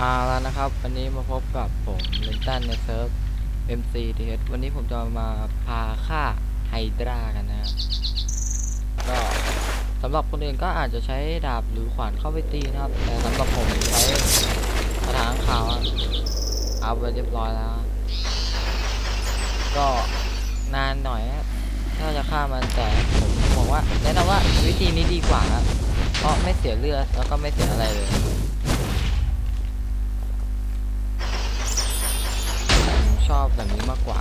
อ่าแล้วนะครับ วันนี้มาพบกับผมเลนตันในเซิร์ฟ MCTH วันนี้ผมจะมาพาฆ่าไฮดรากันนะครับ ก็สำหรับคนอื่นก็อาจจะใช้ดาบหรือขวานเข้าไปตีนะครับ แต่สำหรับผมใช้กระถางขาวอะเอาไปเรียบร้อยแล้ว ก็นานหน่อยถ้าจะฆ่ามันแต่ผมบอกว่าแนะนำว่าวิธีนี้ดีกว่าครับเพราะไม่เสียเลือดแล้วก็ไม่เสียอะไรเลย ชอบแบบนี้มากกว่า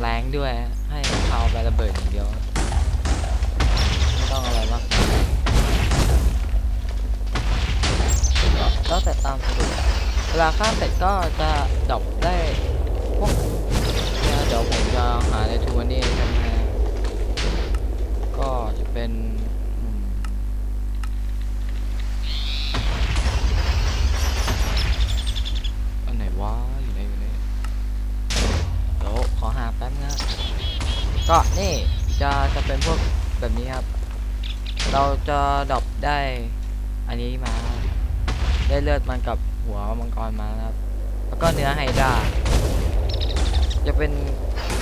แรงด้วยให้เขาไประเบิดอย่างเดียวไม่ต้องอะไรมากแล้วแต่ตามสะดวกเวลาข้ามเสร็จก็จะดรอปได้พวกเนี่ยเดี๋ยวผมจะหาในทูวันนี้กันนะฮะก็จะเป็นอืมอันไหนวะอยู่ไหนอยู่ไหน เดี๋ยวขอหาแป๊บนะ ก็นี่จะจะเป็นพวกแบบนี้ครับ เราจะดรอปได้อันนี้มา ได้เลือดมันกับหัวมังกรมาครับ แล้วก็เนื้อไฮด้าจะเป็น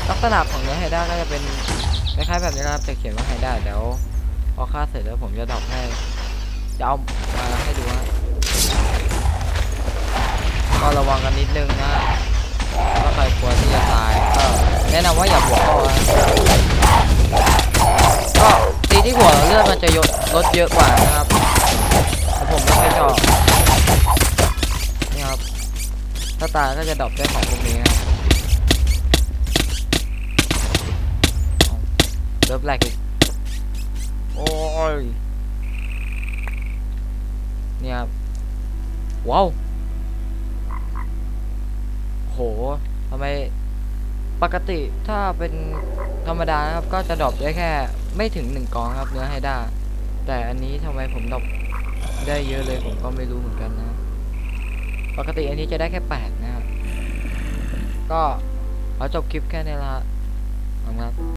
ลักษณะของเนื้อไฮด้าก็จะเป็นคล้ายๆแบบนี้นะครับแต่เขียนว่าไฮด้าเดี๋ยวพอฆ่าเสร็จแล้วผมจะดรอปให้จะเอามาให้ดูฮะก็ระวังกันนิดนึงนะถ้าใครกลัวที่จะตายก็แนะนำว่าอย่าบวกเข้านะก็ตีที่หัวเลือด มันจะยดลดเยอะกว่านะครับแต่ผมไม่ค่อยชอบนี่ครับถ้าตาก็จะดรอปได้ของพวกนี้ครับเอาเริ่มแรกอีกโอ้ยเนี่ครับว้าวโหทำไมปกติถ้าเป็นธรรมดานะครับก็จะดรอปได้แค่ไม่ถึงหนึ่งกองครับเนื้อไฮด้า แต่อันนี้ทำไมผมดอกได้เยอะเลยผมก็ไม่รู้เหมือนกันนะ ปกติอันนี้จะได้แค่แปดนะครับ ก็ขอจบคลิปแค่นี้ละครับ